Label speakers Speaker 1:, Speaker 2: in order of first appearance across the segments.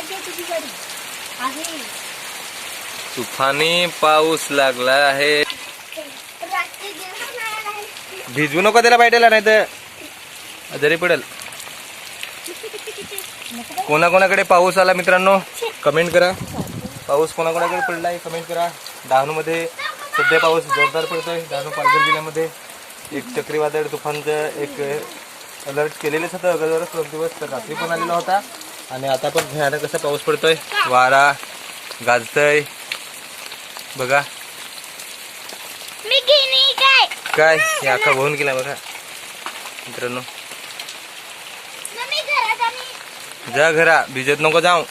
Speaker 1: गाडी आहे तुझी गाडी आहे.
Speaker 2: तुफानी पाऊस लागला आहे. भिजवू नको त्याला बायटेला नाही तर आजारी पडेल. कोणाकोणाकडे पाऊस आला मित्रांनो? कमेंट करा. पाऊस कोणाकोणाकडे पडला आहे कमेंट करा. डहाणूमध्ये सध्या पाऊस जोरदार पडतोय. डहाणू पालघर जिल्ह्यामध्ये एक चक्रीवादळ तुफानचं एक अलर्ट केलेलेच होतं. अगोदरच दोन दिवस तर रात्री पण आलेला होता. आणि आता पण भयानक असा पाऊस पडतोय? वारा गाजतय. बघा.
Speaker 1: काय?
Speaker 2: काय? हे वाहून गेला बघा. मित्रांनो. जा घरा. भिजत नको जाऊ.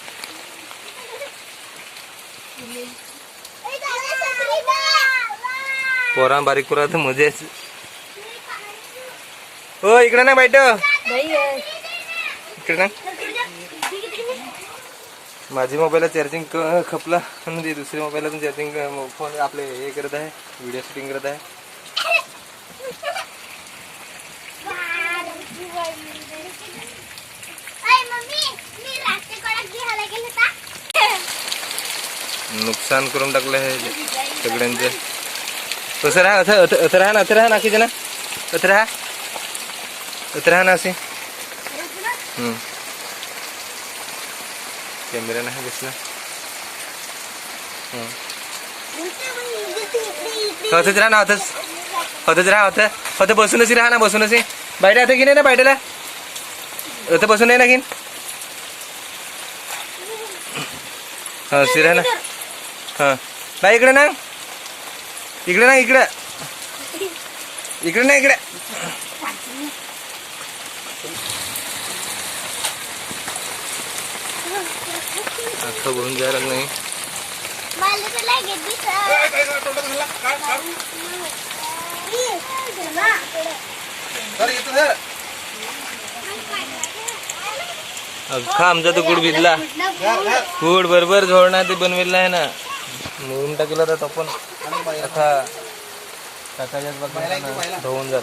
Speaker 2: पोरा बारीक पोरा तर मजेच हो इकडे ना बाईट इकडे ना माझी मोबाईलला चार्जिंग खपला. म्हणजे दुसऱ्या मोबाईलला चार्जिंग फोन आपले हे करत आहे. व्हिडिओ शूटिंग करत आहे. नुकसान करून टाकलं हे सगळ्यांचं. तसं राहा असं असं राहा ना असं राहा ना की ना असं राहा असं राहा ना असे. हम्म. कॅमेरा नाही बसला हं. होतच राहा ना होतच होतच राहा होतं होतं बसूनच राहा ना बसूनच. बाहेर आता की नाही ना बाहेरला होतं बसून नाही ना घेईन हा शिरा ना हा बाई इकडे ना इकडे ना इकडे इकडे ना इकडे अख्खं भरून जायला नाही अख्खा आमचा तो गुड भिजला. गुड बरोबर झोडणार ते बनविला आहे ना. मोडून टाकला तर आपण अख्खा काकाच्याच बघायला धुवून जात